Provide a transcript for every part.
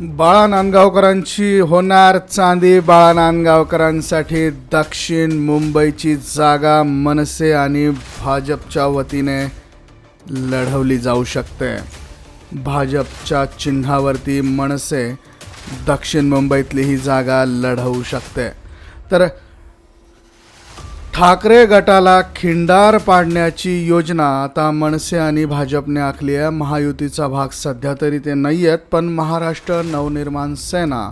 बाळा नांदगावकरांची होणार चांदी. बाळा नांदगावकरांसाठी दक्षिण मुंबईची जागा मनसे आणि भाजपच्या वतीने लढवली जाऊ शकते. भाजपच्या चिन्हावरती मनसे दक्षिण मुंबईतली ही जागा लढवू शकते. तर ठाकरे गटाला खिंडार पाडण्याची योजना आता मनसे आणि भाजपने आखली आहे. महायुतीचा भाग सध्या तरी ते नाही आहेत पण महाराष्ट्र नवनिर्माण सेना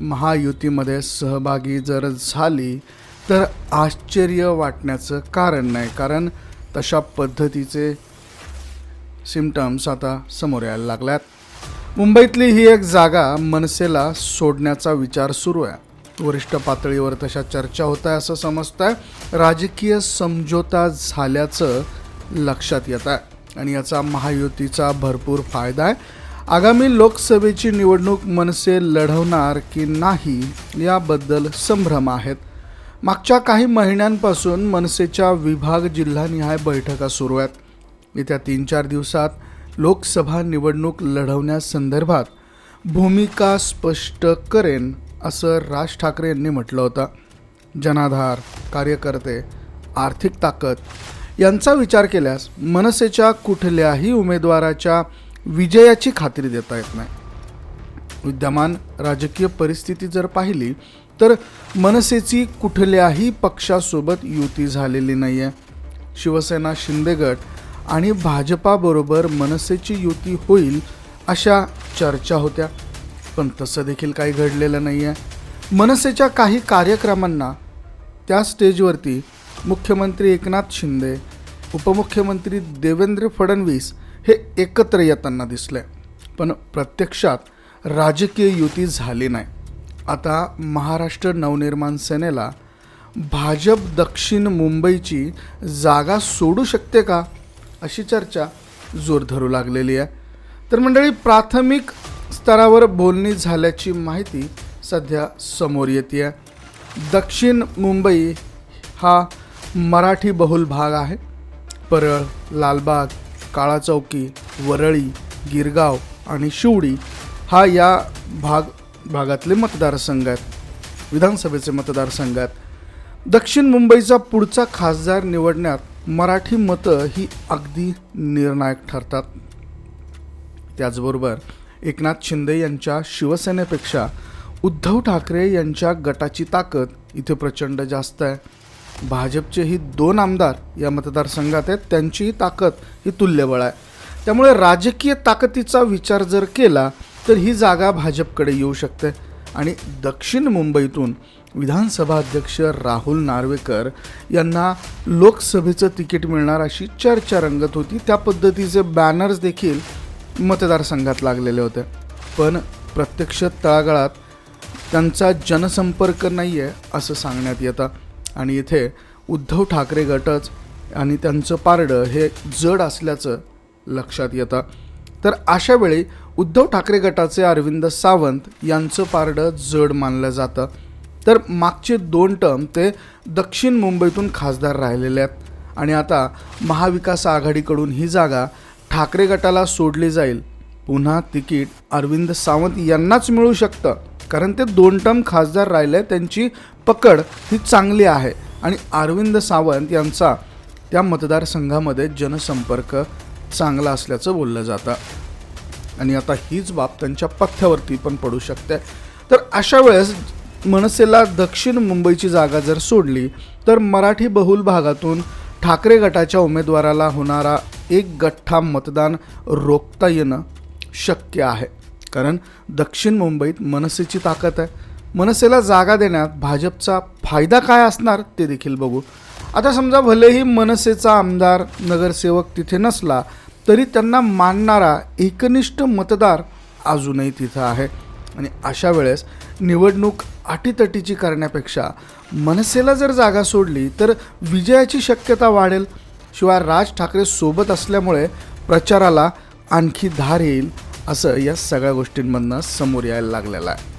महायुतीमध्ये सहभागी जर झाली तर आश्चर्य वाटण्याचं कारण नाही कारण तशा पद्धतीचे सिमटम्स आता समोर यायला लागल्यात. मुंबईतली ही एक जागा मनसेला सोडण्याचा विचार सुरू आहे. वरिष्ठ पातळीवर तशा चर्चा होत आहे असं समजतं आहे राजकीय समझोता झाल्याचं लक्षात येत आहे आणि याचा महायुतीचा भरपूर फायदा आहे. आगामी लोकसभेची निवडणूक मनसे लढवणार की नाही याबद्दल संभ्रम आहेत. मागच्या काही महिन्यांपासून मनसेच्या विभाग जिल्हानिहाय बैठका सुरू आहेत. येत्या तीन चार दिवसात लोकसभा निवडणूक लढवण्यासंदर्भात भूमिका स्पष्ट करेन असं राज ठाकरे यांनी म्हटलं होतं. जनाधार कार्यकर्ते आर्थिक ताकद यांचा विचार केल्यास मनसेच्या कुठल्याही उमेदवाराच्या विजयाची खात्री देता येत नाही. विद्यमान राजकीय परिस्थिती जर पाहिली तर मनसेची कुठल्याही पक्षासोबत युती झालेली नाही आहे शिवसेना शिंदेगट आणि भाजपाबरोबर मनसेची युती होईल अशा चर्चा होत्या. पण तसं देखील काही घडलेलं नाही आहे मनसेच्या काही कार्यक्रमांना त्या स्टेजवरती मुख्यमंत्री एकनाथ शिंदे उपमुख्यमंत्री देवेंद्र फडणवीस हे एकत्र येताना दिसले. पण प्रत्यक्षात राजकीय युती झाली नाही. आता महाराष्ट्र नवनिर्माण सेनेला भाजप दक्षिण मुंबईची जागा सोडू शकते का अशी चर्चा जोर धरू लागलेली आहे. तर मंडळी प्राथमिक स्तरावर बोलणी झाल्याची माहिती सध्या समोर येते आहे दक्षिण मुंबई हा मराठी बहुल भाग आहे. परळ लालबाग काळा चौकी वरळी गिरगाव आणि शिवडी हा या भाग भागातले मतदारसंघ आहेत. विधानसभेचे मतदारसंघ आहेत. दक्षिण मुंबईचा पुढचा खासदार निवडण्यात मराठी मतं ही अगदी निर्णायक ठरतात. त्याचबरोबर एकनाथ शिंदे यांच्या शिवसेनेपेक्षा उद्धव ठाकरे यांच्या गटाची ताकद इथे प्रचंड जास्त आहे. भाजपचे ही दोन आमदार या मतदारसंघात आहेत. त्यांचीही ताकद ही तुल्यबळ आहे. त्यामुळे राजकीय ताकदीचा विचार जर केला तर ही जागा भाजपकडे येऊ शकते. आणि दक्षिण मुंबईतून विधानसभा अध्यक्ष राहुल नार्वेकर यांना लोकसभेचं तिकीट मिळणार अशी चर्चा रंगत होती. त्या पद्धतीचे बॅनर्स देखील मतदारसंघात लागलेले होते. पण प्रत्यक्ष तळागाळात त्यांचा जनसंपर्क नाही आहे असं सांगण्यात येतं. आणि इथे उद्धव ठाकरे गटच आणि त्यांचं पारडं हे जड असल्याचं लक्षात येतं. तर अशा वेळी उद्धव ठाकरे गटाचे अरविंद सावंत यांचं पारडं जड मानलं जातं. तर मागचे दोन टर्म ते दक्षिण मुंबईतून खासदार राहिलेले आहेत. आणि आता महाविकास आघाडीकडून ही जागा ठाकरे गटाला सोडली जाईल. पुन्हा तिकीट अरविंद सावंत यांनाच मिळू शकतं. कारण ते दोन टर्म खासदार राहिले त्यांची पकड ही चांगली आहे. आणि अरविंद सावंत यांचा त्या मतदारसंघामध्ये जनसंपर्क चांगला असल्याचं बोललं जातं. आणि आता हीच बाब त्यांच्या पथ्यावरती पण पडू शकते. तर अशा वेळेस मनसेला दक्षिण मुंबईची जागा जर सोडली तर मराठी बहुल भागातून ठाकरे गटाच्या उमेदवाराला होणारा एक गठ्ठा मतदान रोखता येणं शक्य आहे. कारण दक्षिण मुंबईत मनसेची ताकद आहे. मनसेला जागा देण्यात भाजपचा फायदा काय असणार ते देखील बघू. आता समजा भलेही मनसेचा आमदार नगरसेवक तिथे नसला तरी त्यांना मानणारा एकनिष्ठ मतदार अजूनही तिथं आहे. आणि अशा वेळेस निवडणूक अटीतटीची करण्यापेक्षा मनसेला जर जागा सोडली तर विजयाची शक्यता वाढेल. शिवाय राज ठाकरे सोबत असल्यामुळे प्रचाराला आणखी धार येईल असं या सगळ्या गोष्टींमधनं समोर यायला लागलेलं आहे.